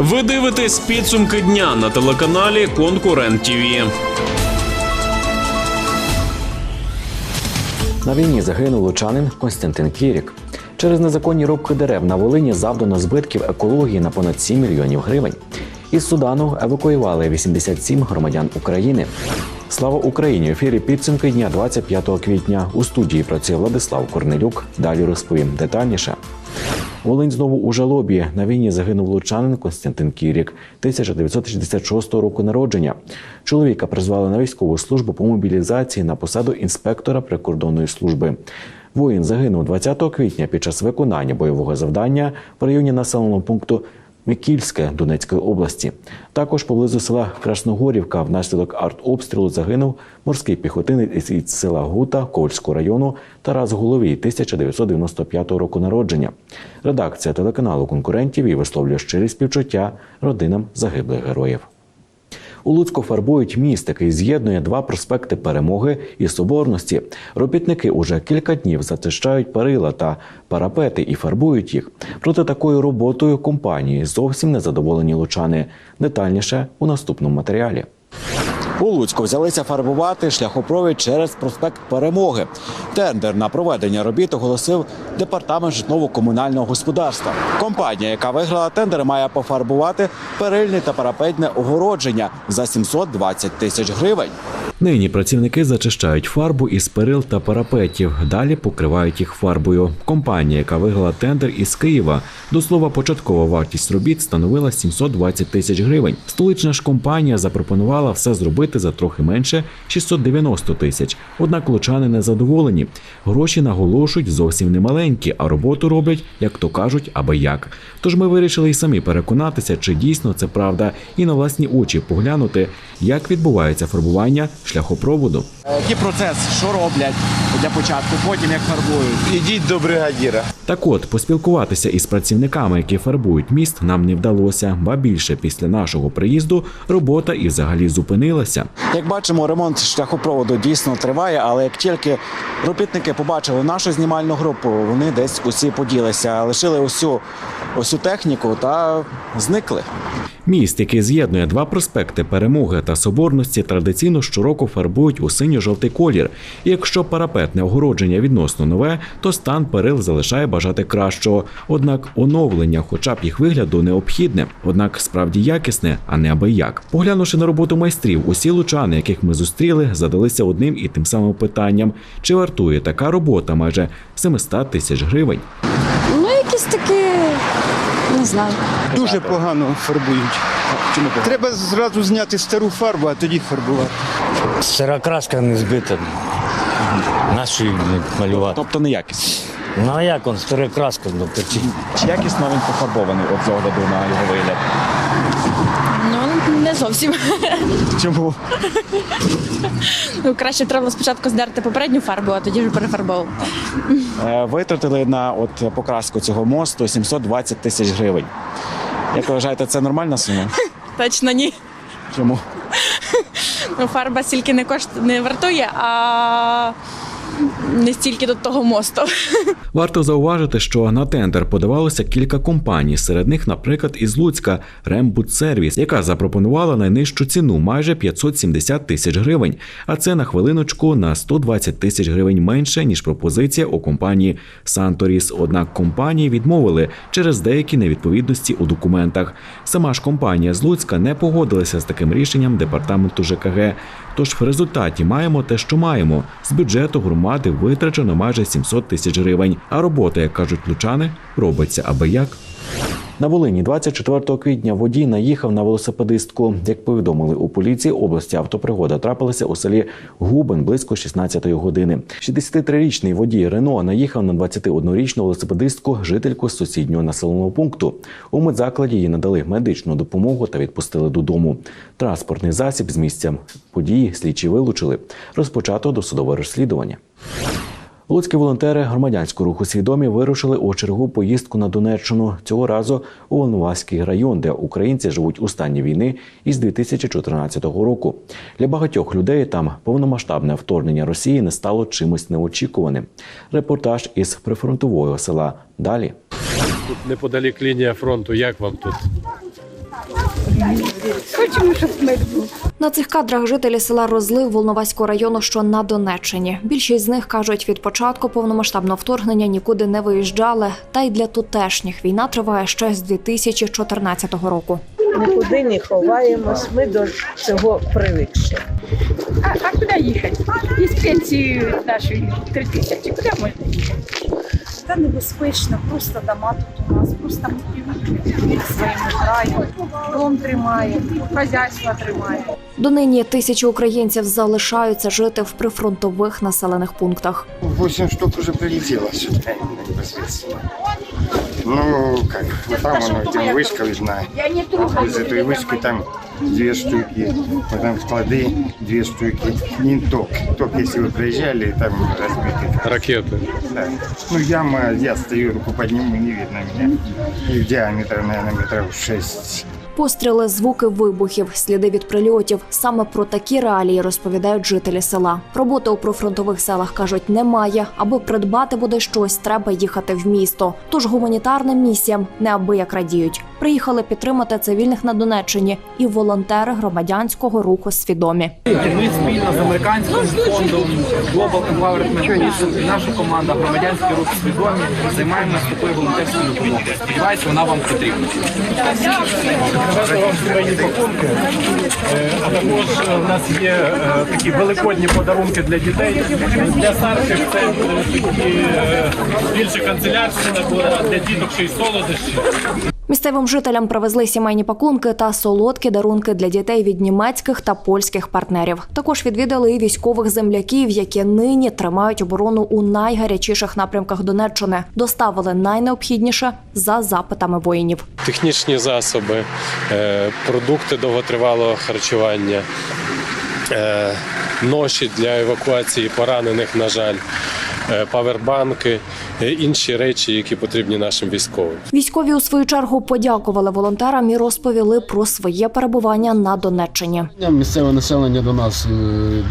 Ви дивитесь підсумки дня на телеканалі Конкурент ТІВІ. На війні загинув лучанин Константин Кірік. Через незаконні рубки дерев на Волині завдано збитків екології на понад 7 мільйонів гривень. Із Судану евакуювали 87 громадян України. Слава Україні! В ефірі підсумки дня 25 квітня. У студії працює Владислав Корнелюк. Далі розповім детальніше. Волинь знову у жалобі. На війні загинув лучанин Константин Кірік, 1966 року народження. Чоловіка призвали на військову службу по мобілізації на посаду інспектора прикордонної служби. Воїн загинув 20 квітня під час виконання бойового завдання в районі населеного пункту Микільське Донецької області. Також поблизу села Красногорівка внаслідок артобстрілу загинув морський піхотинець із села Гута Ковальського району Тарас Головій 1995 року народження. Редакція телеканалу конкурентів і висловлює щирі співчуття родинам загиблих героїв. У Луцьку фарбують міст, який з'єднує два проспекти Перемоги і Соборності. Робітники уже кілька днів зачищають перила та парапети і фарбують їх. Проте такою роботою компанії зовсім не задоволені лучани. Детальніше у наступному матеріалі. У Луцьку взялися фарбувати шляхопровід через проспект Перемоги. Тендер на проведення робіт оголосив департамент житлово-комунального господарства. Компанія, яка виграла тендер, має пофарбувати перильне та парапетне огородження за 720 тисяч гривень. Нині працівники зачищають фарбу із перил та парапетів. Далі покривають їх фарбою. Компанія, яка виграла тендер із Києва, до слова, початкова вартість робіт становила 720 тисяч гривень. Столична ж компанія запропонувала все зробити за трохи менше 690 тисяч. Однак лучани не задоволені. Гроші наголошують зовсім немаленькі, а роботу роблять, як то кажуть, аби як. Тож ми вирішили й самі переконатися, чи дійсно це правда, і на власні очі поглянути, як відбувається фарбування шляхопроводу. Який процес, що роблять для початку, потім як фарбують. Ідіть до бригадіра. Так от, поспілкуватися із працівниками, які фарбують міст, нам не вдалося. Ба більше після нашого приїзду робота і взагалі зупинилася. Як бачимо, ремонт шляхопроводу дійсно триває, але як тільки робітники побачили нашу знімальну групу, вони десь усі поділися, лишили усю усю техніку та зникли. Міст, який з'єднує два проспекти Перемоги та Соборності, традиційно щороку фарбують у синьо-жовтий колір. І якщо парапетне огородження відносно нове, то стан перил залишає бажати кращого. Однак оновлення, хоча б їх вигляду, необхідне, однак справді якісне, а не аби як. Поглянувши на роботу майстрів, усі лучани, яких ми зустріли, задалися одним і тим самим питанням: чи вартує така робота майже 700 тисяч гривень? Ну, якісь такі, не знаю. Дуже погано фарбують. Чому Треба зразу зняти стару фарбу, а тоді фарбувати. Стара краска не збита. Наші малювати. Тобто неякісно. Ну а як он, стара краска, ну. Чи якісно він пофарбований от з огляду на його вигляд? Не зовсім. Чому? Ну, краще треба спочатку здерти попередню фарбу, а тоді вже перефарбовувати. Е, Витратили на от покраску цього мосту 720 тисяч гривень. Як ви вважаєте, це нормальна сума? Точно ні. Чому? Ну, фарба стільки не кошт не вартує, а не стільки до того мосту. Варто зауважити, що на тендер подавалося кілька компаній. Серед них, наприклад, із Луцька Рембудсервіс, яка запропонувала найнижчу ціну майже 570 тисяч гривень. А це на хвилиночку на 120 тисяч гривень менше ніж пропозиція у компанії Санторіс. Однак компанії відмовили через деякі невідповідності у документах. Сама ж компанія з Луцька не погодилася з таким рішенням департаменту ЖКГ. Тож в результаті маємо те, що маємо. З бюджету громади витрачено майже 700 тисяч гривень. А робота, як кажуть лучани, робиться аби як. На Волині 24 квітня водій наїхав на велосипедистку. Як повідомили у поліції області, автопригода трапилася у селі Губин близько 16-ї години. 63-річний водій Рено наїхав на 21-річну велосипедистку, жительку сусіднього населеного пункту. У медзакладі їй надали медичну допомогу та відпустили додому. Транспортний засіб з місця події слідчі вилучили. Розпочато досудове розслідування. Луцькі волонтери громадянського руху свідомі вирушили у чергову поїздку на Донеччину цього разу у Волноваський район, де українці живуть у стані війни із 2014 року. Для багатьох людей там повномасштабне вторгнення Росії не стало чимось неочікуваним. Репортаж із прифронтового села. Далі Тут неподалік лінія фронту. Як вам тут? Хочемо, щоб мир був. На цих кадрах жителі села Розлив Волноваського району, що на Донеччині. Більшість з них кажуть, від початку повномасштабного вторгнення нікуди не виїжджали. Та й для тутешніх війна триває ще з 2014 року. Нікуди не ховаємось, ми до цього привикші. А, а куди їхати? Із пенсії нашої три тисячі. Куди можна їхати? Та небезпечно, просто дома тут у нас, просто ми привикли к своєму краю. Дом тримає, хазяйство тримає. Донині тисячі українців залишаються жити в прифронтових населених пунктах. Восім штук уже прилетіло сюди непосредственно. Ну, как, вот там оно, где вышка видна. Из этой вышки там две штуки, потом склады две штуки. Не ток. Ток, если вы проезжали, там разбитый. Ракети. Да. Ну, яма, я стою, руку подниму, не видно меня. И диаметр, наверное, метров шесть. Постріли, звуки вибухів, сліди від прильотів. Саме про такі реалії розповідають жителі села. Роботи у прифронтових селах кажуть, немає. Аби придбати буде щось, треба їхати в місто. Тож гуманітарним місіям неабияк радіють. Приїхали підтримати цивільних на Донеччині і волонтери громадянського руху свідомі. Ми спільно з американським фондом Global Empowerment Mission наша команда громадянський рух свідомі займаємося такою волонтерською допомогою. Сподіваюся, вона вам потрібна. Бажаю вам сімейні пакунки. Е, А також у в нас є е, такі великодні подарунки для дітей. Для старших це е, е, більше канцелярщина була, для діток ще й солодощі. Місцевим жителям привезли сімейні пакунки та солодкі дарунки для дітей від німецьких та польських партнерів. Також відвідали і військових земляків, які нині тримають оборону у найгарячіших напрямках Донеччини. Доставили найнеобхідніше за запитами воїнів. Технічні засоби, е, продукти довготривалого харчування, е, ноші для евакуації поранених, на жаль, павербанки, е, інші речі, які потрібні нашим військовим. Військові у свою чергу подякували волонтерам і розповіли про своє перебування на Донеччині. Місцеве населення до нас е,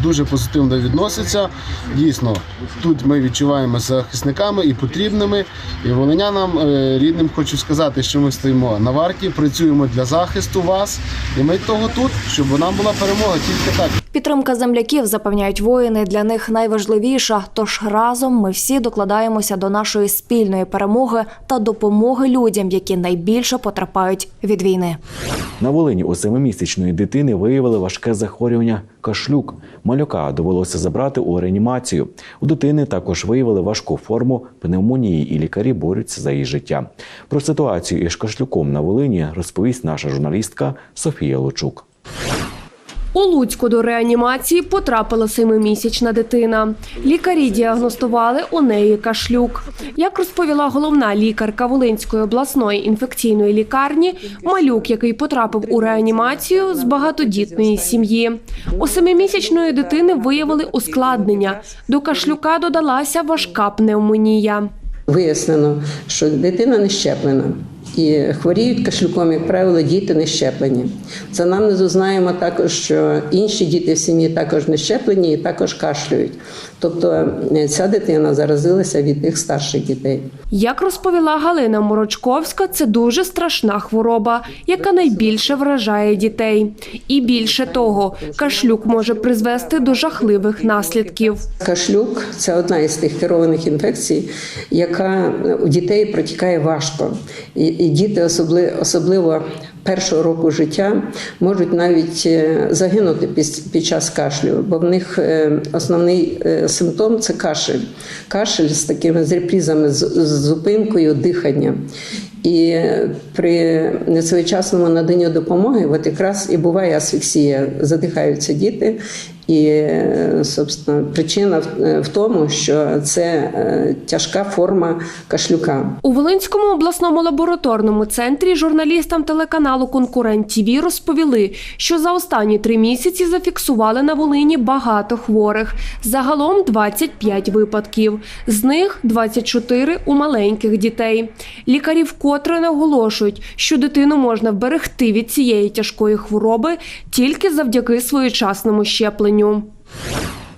дуже позитивно відноситься. Дійсно, тут ми відчуваємо захисниками і потрібними. І волинянам е, рідним хочу сказати, що ми стоїмо на варті, працюємо для захисту вас, і ми того тут, щоб нам була перемога тільки так. Підтримка земляків запевняють воїни для них найважливіша. Тож разом ми всі докладаємося до нашої спільної перемоги та допомоги людям, які найбільше потерпають від війни. На Волині у семимісячної дитини виявили важке захворювання кашлюк. Малюка довелося забрати у реанімацію. У дитини також виявили важку форму пневмонії, і лікарі борються за її життя. Про ситуацію із кашлюком на Волині розповість наша журналістка Софія Лучук. У Луцьку до реанімації потрапила семимісячна дитина. Лікарі діагностували у неї кашлюк. Як розповіла головна лікарка Волинської обласної інфекційної лікарні, малюк, який потрапив у реанімацію з багатодітної сім'ї. У семимісячної дитини виявили ускладнення. До кашлюка додалася важка пневмонія. Вияснено, що дитина не щеплена. І хворіють кашлюком, як правило, діти не щеплені. За намнезу знаємо також, що інші діти в сім'ї також не щеплені і також кашлюють. Тобто е, ця дитина заразилася від тих старших дітей. Як розповіла Галина Морочковська, це дуже страшна хвороба, яка найбільше вражає дітей. І більше того, кашлюк може призвести до жахливих наслідків. Кашлюк це одна із тих керованих інфекцій, яка у дітей протікає важко. І діти, особливо, особливо першого року життя, можуть навіть е, загинути під, час кашлю, бо в них е, основний е, симптом це кашель. Кашель з такими з, з зупинкою дихання. І при несвоєчасному наданні допомоги, от якраз і буває асфіксія, задихаються діти. І, собственно, причина в, тому, що це е, тяжка форма кашлюка. У Волинському обласному лабораторному центрі журналістам телеканалу Конкурент ТІВІ розповіли, що за останні три місяці зафіксували на Волині багато хворих. Загалом 25 випадків. З них 24 у маленьких дітей. Лікарі вкотре наголошують, що дитину можна вберегти від цієї тяжкої хвороби тільки завдяки своєчасному щепленню.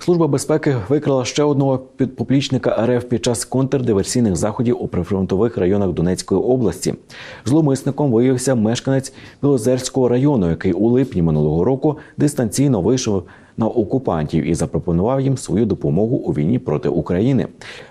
Служба безпеки викрила ще одного підпоплічника РФ під час контрдиверсійних заходів у прифронтових районах Донецької області. Зловмисником виявився мешканець Білозерського району, який у липні минулого року дистанційно вийшов на окупантів і запропонував їм свою допомогу у війні проти України.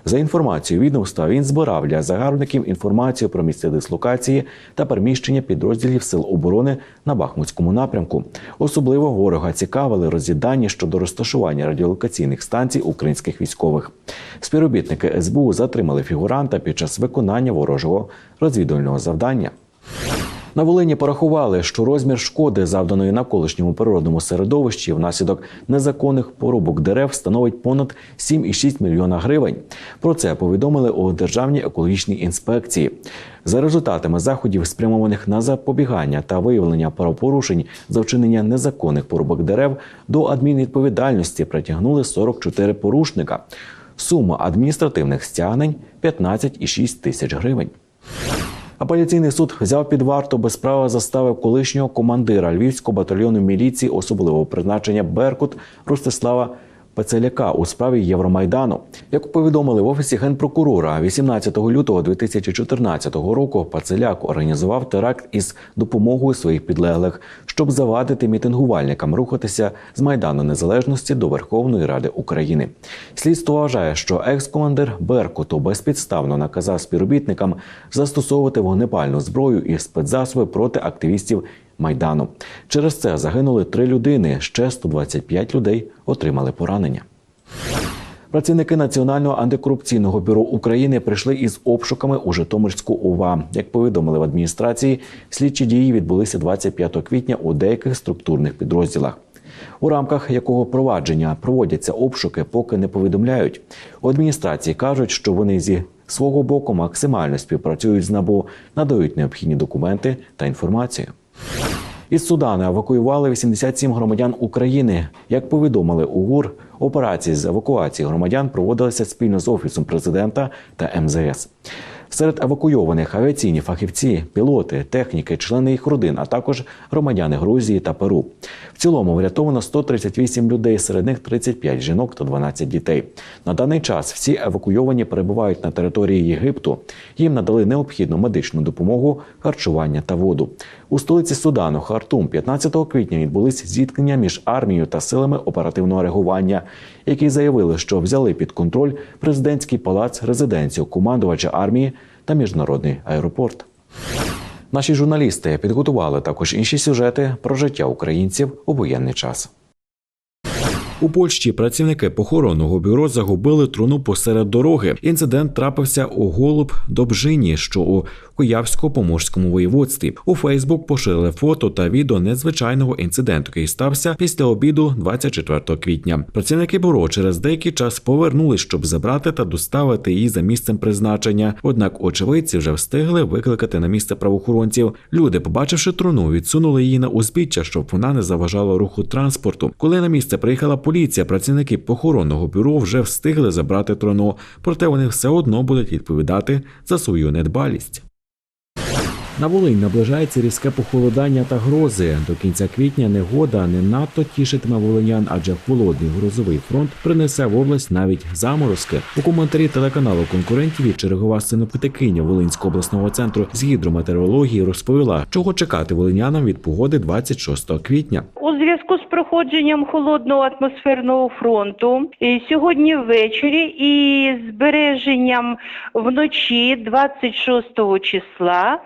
За інформацією відомства, він збирав для загарбників інформацію про місце дислокації та переміщення підрозділів сил оборони на Бахмутському напрямку. Особливо ворога цікавили розвіддані щодо розташування радіолокаційних станцій українських військових. Співробітники СБУ затримали фігуранта під час виконання ворожого розвідувального завдання. На Волині порахували, що розмір шкоди, завданої навколишньому природному середовищі внаслідок незаконних порубок дерев, становить понад 7,6 мільйона гривень. Про це повідомили у Державній екологічній інспекції. За результатами заходів, спрямованих на запобігання та виявлення правопорушень за вчинення незаконних порубок дерев, до адмінвідповідальності притягнули 44 порушника. Сума адміністративних стягнень 15,6 тисяч гривень. Апеляційний суд взяв під варту без права застави колишнього командира Львівського батальйону міліції особливого призначення Беркут Ростислава Пецеляка у справі Євромайдану. Як повідомили в офісі генпрокурора, 18 лютого 2014 року Пацеляк організував теракт із допомогою своїх підлеглих, щоб завадити мітингувальникам рухатися з майдану незалежності до Верховної Ради України. Слідство вважає, що екс-командир Беркуту безпідставно наказав співробітникам застосовувати вогнепальну зброю і спецзасоби проти активістів майдану. Через це загинули три людини. Ще 125 людей отримали поранення. Працівники Національного антикорупційного бюро України прийшли із обшуками у Житомирську ОВА. Як повідомили в адміністрації, слідчі дії відбулися 25 квітня у деяких структурних підрозділах. У рамках якого провадження проводяться обшуки, поки не повідомляють. У адміністрації кажуть, що вони зі свого боку максимально співпрацюють з НАБУ, надають необхідні документи та інформацію. Із Судану евакуювали 87 громадян України. Як повідомили у ГУР, операції з евакуації громадян проводилися спільно з офісом президента та МЗС. Серед евакуйованих авіаційні фахівці, пілоти, техніки, члени їх родин, а також громадяни Грузії та Перу. В цілому врятовано 138 людей, серед них 35 жінок та 12 дітей. На даний час всі евакуйовані перебувають на території Єгипту. Їм надали необхідну медичну допомогу, харчування та воду. У столиці Судану Хартум 15 квітня відбулись зіткнення між армією та силами оперативного реагування, які заявили, що взяли під контроль президентський палац, резиденцію командувача армії та міжнародний аеропорт. Наші журналісти підготували також інші сюжети про життя українців у воєнний час. У Польщі працівники похоронного бюро загубили труну посеред дороги. Інцидент трапився у Голуб Добжині, що у Куявсько-Поморському воєводстві. У Фейсбук поширили фото та відео незвичайного інциденту, який стався після обіду 24 квітня. Працівники бюро через деякий час повернулись, щоб забрати та доставити її за місцем призначення. Однак очевидці вже встигли викликати на місце правоохоронців. Люди, побачивши труну, відсунули її на узбіччя, щоб вона не заважала руху транспорту. Коли на місце приїхала поліція, працівники похоронного бюро вже встигли забрати троно, проте вони все одно будуть відповідати за свою недбалість. На Волинь наближається різке похолодання та грози. До кінця квітня негода не надто тішитиме волинян, адже холодний грозовий фронт принесе в область навіть заморозки. У коментарі телеканалу конкурентів чергова синоптикиня Волинського обласного центру з гідрометеорології розповіла, чого чекати волинянам від погоди 26 квітня. У зв'язку з проходженням холодного атмосферного фронту і сьогодні ввечері і збереженням вночі 26 числа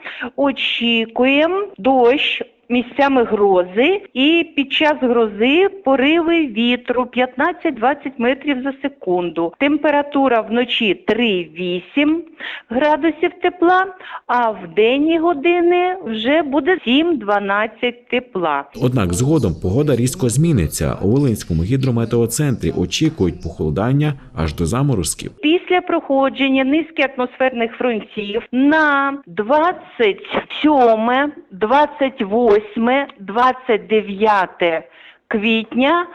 очікуємо дощ. Місцями грози, і під час грози пориви вітру 15-20 метрів за секунду. Температура вночі 3-8 градусів тепла, а в денні години вже буде 7-12 тепла. Однак згодом погода різко зміниться. У Волинському гідрометеоцентрі очікують похолодання аж до заморозків. Після проходження низки атмосферних фронтів на 27, 28, 29 квітня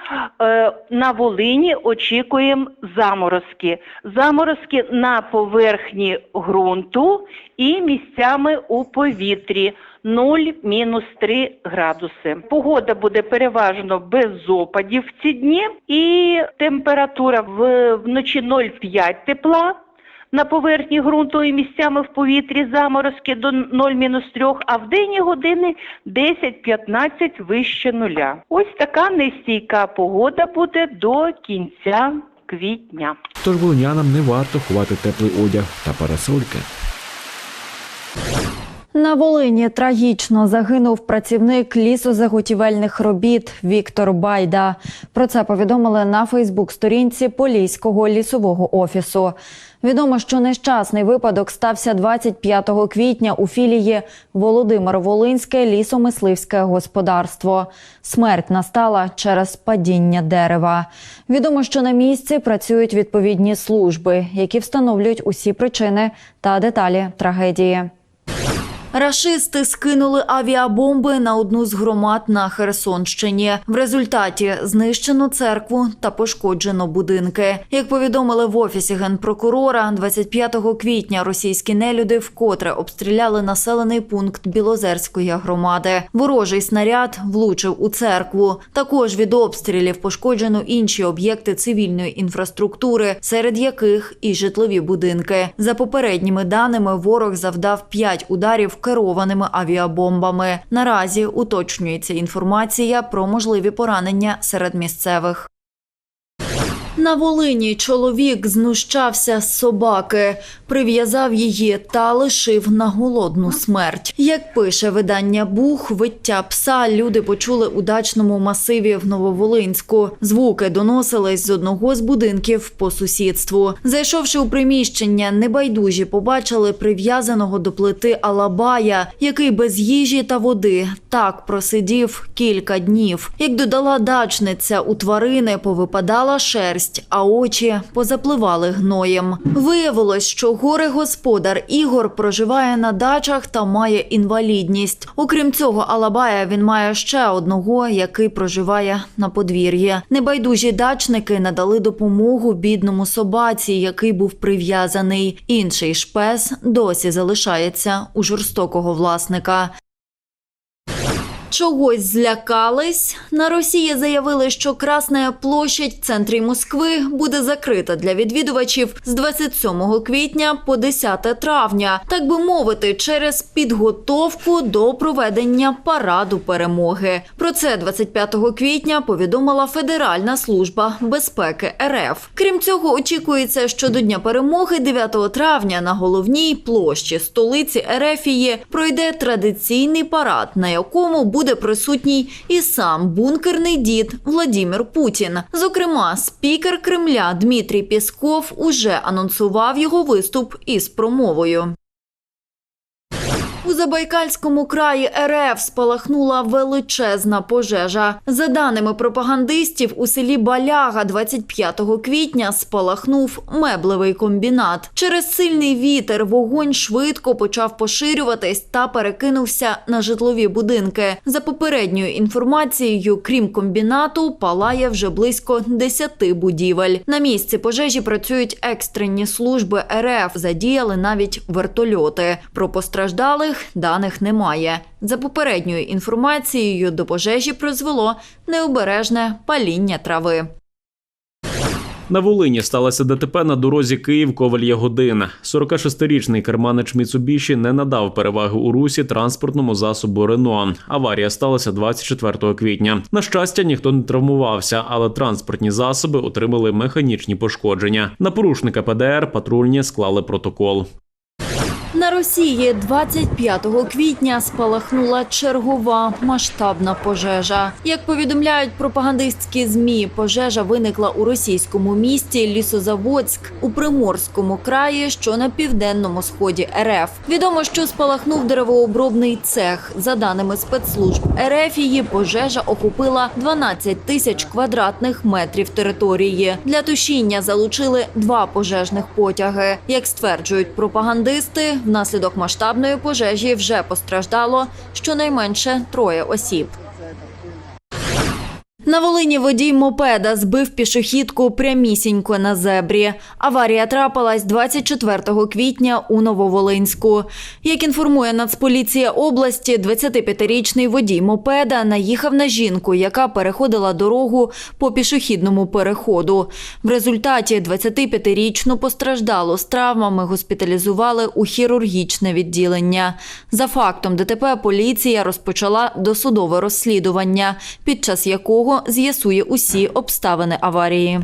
е, на Волині очікуємо заморозки. Заморозки на поверхні ґрунту і місцями у повітрі 0-3 градуси. Погода буде переважно без опадів в ці дні, і температура вночі 0,5 тепла на поверхні ґрунту і місцями в повітрі заморозки до 0-3, а в денні години 10-15 вище нуля. Ось така нестійка погода буде до кінця квітня. Тож волинянам не варто ховати теплий одяг та парасольки. На Волині трагічно загинув працівник лісозаготівельних робіт Віктор Байда. Про це повідомили на Фейсбук-сторінці Поліського лісового офісу. Відомо, що нещасний випадок стався 25 квітня у філії Володимир Волинське лісомисливське господарство. Смерть настала через падіння дерева. Відомо, що на місці працюють відповідні служби, які встановлюють усі причини та деталі трагедії. Рашисти скинули авіабомби на одну з громад на Херсонщині. В результаті знищено церкву та пошкоджено будинки. Як повідомили в офісі генпрокурора, 25 квітня російські нелюди вкотре обстріляли населений пункт Білозерської громади. Ворожий снаряд влучив у церкву. Також від обстрілів пошкоджено інші об'єкти цивільної інфраструктури, серед яких і житлові будинки. За попередніми даними, ворог завдав 5 ударів керованими авіабомбами. Наразі уточнюється інформація про можливі поранення серед місцевих. На Волині чоловік знущався з собаки, прив'язав її та лишив на голодну смерть. Як пише видання Бух, виття пса люди почули у дачному масиві в Нововолинську. Звуки доносились з одного з будинків по сусідству. Зайшовши у приміщення, небайдужі побачили прив'язаного до плити Алабая, який без їжі та води так просидів кілька днів. Як додала дачниця, у тварини повипадала шерсть, а очі позапливали гноєм. Виявилось, що горе-господар Ігор проживає на дачах та має інвалідність. Окрім цього, Алабая він має ще одного, який проживає на подвір'ї. Небайдужі дачники надали допомогу бідному собаці, який був прив'язаний. Інший шпес досі залишається у жорстокого власника. Чогось злякались. На Росії заявили, що Красна площадь в центрі Москви буде закрита для відвідувачів з 27 квітня по 10 травня, так би мовити, через підготовку до проведення параду перемоги. Про це 25 квітня повідомила Федеральна служба безпеки РФ. Крім цього, очікується, що до Дня перемоги 9 травня на головній площі столиці Ерефії пройде традиційний парад, на якому буде присутній і сам бункерний дід Владімір Путін. Зокрема, спікер Кремля Дмитрій Пісков уже анонсував його виступ із промовою. У Забайкальському краї РФ спалахнула величезна пожежа. За даними пропагандистів, у селі Баляга 25 квітня спалахнув меблевий комбінат. Через сильний вітер вогонь швидко почав поширюватись та перекинувся на житлові будинки. За попередньою інформацією, крім комбінату, палає вже близько 10 будівель. На місці пожежі працюють екстрені служби РФ. Задіяли навіть вертольоти. Про постраждалих даних немає. За попередньою інформацією, до пожежі призвело необережне паління трави. На Волині сталося ДТП на дорозі Київ Коваль Ягодин. 46-річний керманич Міцубіші не надав переваги у русі транспортному засобу Рено. Аварія сталася 24 квітня. На щастя, ніхто не травмувався, але транспортні засоби отримали механічні пошкодження. На порушника ПДР патрульні склали протокол. Росії 25 квітня спалахнула чергова масштабна пожежа. Як повідомляють пропагандистські змі, пожежа виникла у російському місті Лісозаводськ у Приморському краї, що на південному сході РФ. Відомо, що спалахнув деревообробний цех. За даними спецслужб РФ, її пожежа охопила 12 тисяч квадратних метрів території. Для тушіння залучили два пожежних потяги. Як стверджують пропагандисти, внаслідок масштабної пожежі вже постраждало щонайменше троє осіб. На Волині водій мопеда збив пішохідку прямісінько на зебрі. Аварія трапилась 24 квітня у Нововолинську. Як інформує Нацполіція області, 25-річний водій мопеда наїхав на жінку, яка переходила дорогу по пішохідному переходу. В результаті 25-річну постраждалу з травмами госпіталізували у хірургічне відділення. За фактом ДТП поліція розпочала досудове розслідування, під час якого з'ясує усі обставини аварії.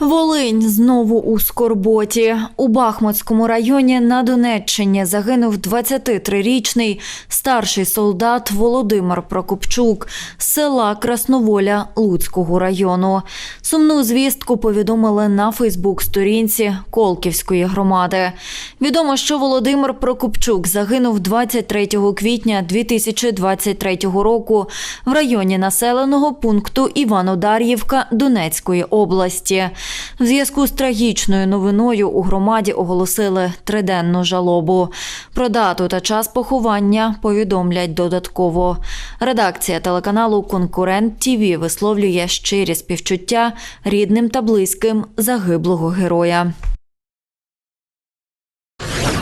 Волинь знову у скорботі. У Бахмутському районі на Донеччині загинув 23-річний старший солдат Володимир Прокопчук з села Красноволя Луцького району. Сумну звістку повідомили на Фейсбук-сторінці Колківської громади. Відомо, що Володимир Прокопчук загинув 23 квітня 2023 року в районі населеного пункту Іванодар'ївка Донецької області. В зв'язку з трагічною новиною у громаді оголосили триденну жалобу. Про дату та час поховання повідомлять додатково. Редакція телеканалу Конкурент ТІВІ висловлює щирі співчуття рідним та близьким загиблого героя.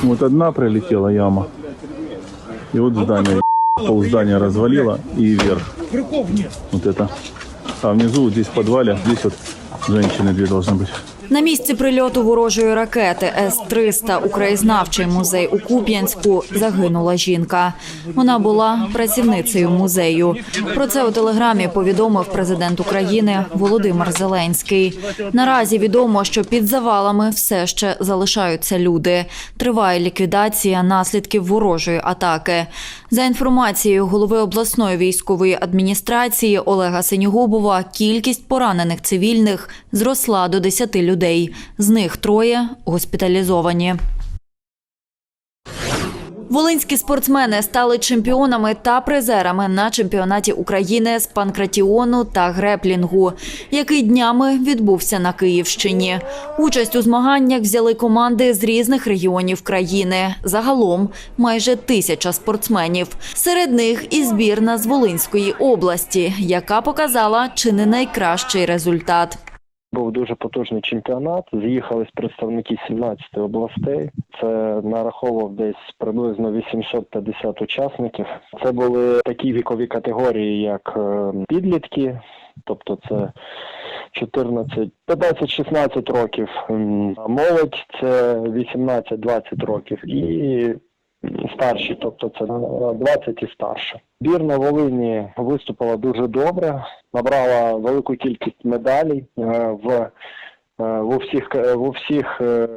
Вот одна прилетела яма, и вот здание, пол здания развалило и вверх. Вот это. А внизу, вот здесь в подвале, здесь вот женщины две должны быть. На місці прильоту ворожої ракети С-300 у музей у Куп'янську загинула жінка. Вона була працівницею музею. Про це у телеграмі повідомив президент України Володимир Зеленський. Наразі відомо, що під завалами все ще залишаються люди. Триває ліквідація наслідків ворожої атаки. За інформацією голови обласної військової адміністрації Олега Синігубова, кількість поранених цивільних зросла до 10 людей. З них троє госпіталізовані. Волинські спортсмени стали чемпіонами та призерами на чемпіонаті України з панкратіону та греплінгу, який днями відбувся на Київщині. Участь у змаганнях взяли команди з різних регіонів країни. Загалом майже тисяча спортсменів. Серед них і збірна з Волинської області, яка показала чи не найкращий результат. Був дуже потужний чемпіонат. З'їхались представники 17 областей. Це нараховував десь приблизно 850 учасників. Це були такі вікові категорії, як е, підлітки, тобто це 14, 15-16 років. Молодь це 18-20 років і старші, тобто це 20 і старше. Збірна Волині виступила дуже добре, набрала велику кількість медалей е, в, е, в усіх в всіх е,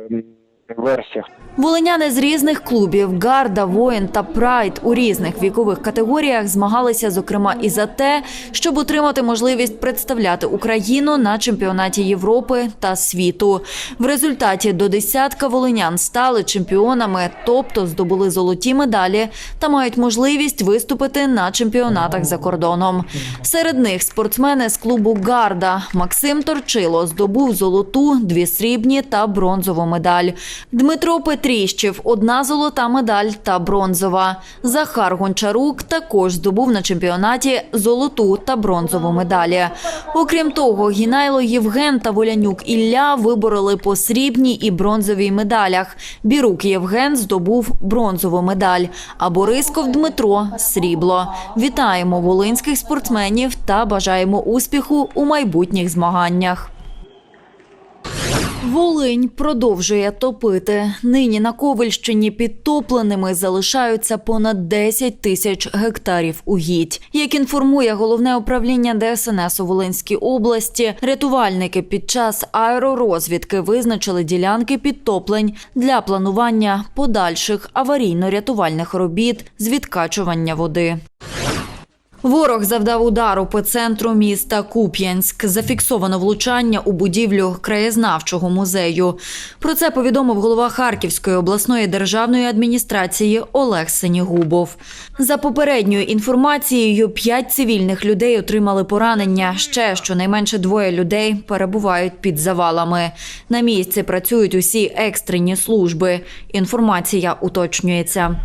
версіях. Волиняни з різних клубів Гарда, Воїн та Прайд у різних вікових категоріях змагалися, зокрема, і за те, щоб отримати можливість представляти Україну на чемпіонаті Європи та світу. В результаті до десятка волинян стали чемпіонами, тобто здобули золоті медалі та мають можливість виступити на чемпіонатах за кордоном. Серед них спортсмени з клубу Гарда Максим Торчило здобув золоту, дві срібні та бронзову медаль. Дмитро Петріщев – одна золота медаль та бронзова. Захар Гончарук також здобув на чемпіонаті золоту та бронзову медалі. Окрім того, Гінайло Євген та Волянюк Ілля вибороли по срібній і бронзовій медалях. Бірук Євген здобув бронзову медаль, а Борисков Дмитро – срібло. Вітаємо волинських спортсменів та бажаємо успіху у майбутніх змаганнях. Волинь продовжує топити. Нині на Ковальщині підтопленими залишаються понад 10 тисяч гектарів угідь. Як інформує головне управління ДСНС у Волинській області, рятувальники під час аеророзвідки визначили ділянки підтоплень для планування подальших аварійно-рятувальних робіт з відкачування води. Ворог завдав удару по центру міста Куп'янськ. Зафіксовано влучання у будівлю краєзнавчого музею. Про це повідомив голова Харківської обласної державної адміністрації Олег Сенігубов. За попередньою інформацією, п'ять цивільних людей отримали поранення. Ще щонайменше двоє людей перебувають під завалами. На місці працюють усі екстрені служби. Інформація уточнюється.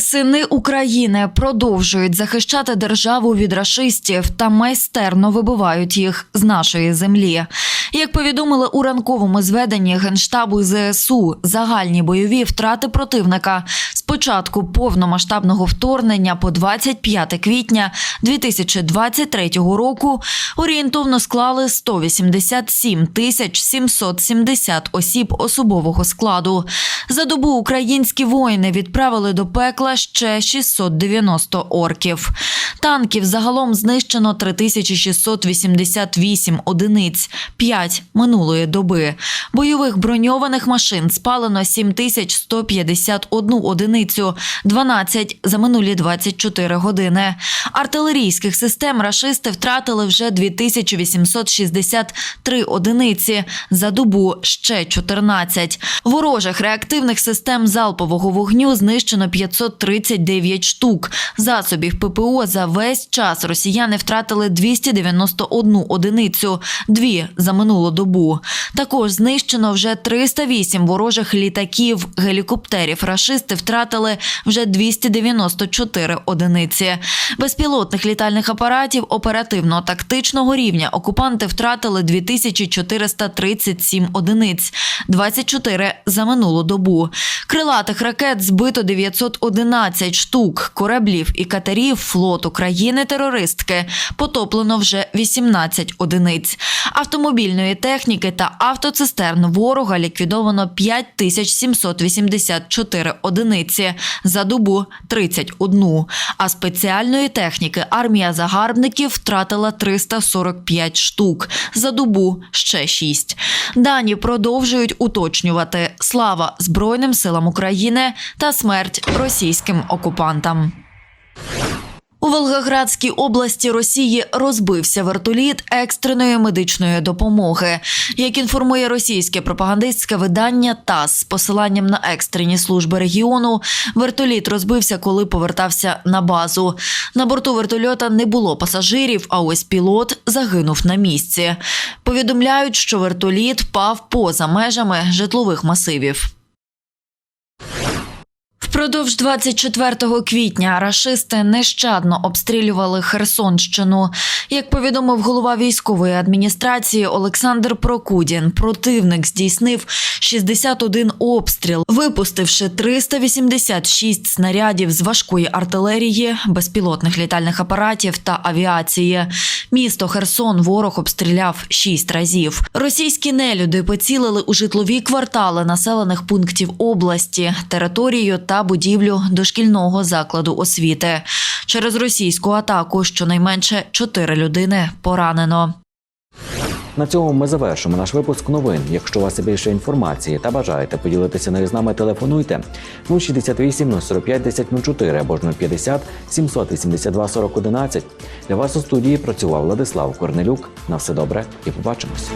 Сини України продовжують захищати державу від рашистів та майстерно вибивають їх з нашої землі. Як повідомили у ранковому зведенні генштабу ЗСУ, загальні бойові втрати противника з початку повномасштабного вторгнення по 25 квітня 2023 року орієнтовно склали 187 тисяч 770 осіб особового складу. За добу українські воїни відправили до пекла ще 690 орків. Танків загалом знищено 3688 одиниць, 5 минулої доби. Бойових броньованих машин спалено 7151 одиницю, 12 за минулі 24 години. Артилерійських систем рашисти втратили вже 2863 одиниці, за добу ще 14. Ворожих реактивних систем залпового вогню знищено 539 штук. Засобів ППО за весь час росіяни втратили 291 одиницю, дві за минулу добу. Також знищено вже 308 ворожих літаків, гелікоптерів. Рашисти втратили вже 294 одиниці. Безпілотних літальних апаратів оперативно-тактичного рівня окупанти втратили 2437 одиниць, 24 за минулу добу. Крилатих ракет збито 911 штук, кораблів і катерів флоту країни-терористки потоплено вже 18 одиниць. Автомобільної техніки та автоцистерн ворога ліквідовано 5784 одиниці, за добу 31. А спеціальної техніки армія загарбників втратила 345 штук, за добу ще 6. Дані продовжують уточнювати слава Збройним силам України та смерть російським окупантам. У Волгоградській області Росії розбився вертоліт екстреної медичної допомоги. Як інформує російське пропагандистське видання ТАСС з посиланням на екстрені служби регіону, вертоліт розбився, коли повертався на базу. На борту вертольота не було пасажирів, а ось пілот загинув на місці. Повідомляють, що вертоліт впав поза межами житлових масивів. Впродовж 24 квітня рашисти нещадно обстрілювали Херсонщину. Як повідомив голова військової адміністрації Олександр Прокудін, противник здійснив 61 обстріл, випустивши 386 снарядів з важкої артилерії, безпілотних літальних апаратів та авіації. Місто Херсон ворог обстріляв 6 разів. Російські нелюди поцілили у житлові квартали населених пунктів області, територію та будівлю дошкільного закладу освіти. Через російську атаку щонайменше 4 людини поранено. На цьому ми завершимо наш випуск новин. Якщо у вас є більше інформації та бажаєте поділитися нею з нами, телефонуйте 068 045 1004 або ж 050 782 40 11. Для вас у студії працював Владислав Корнелюк. На все добре і побачимось.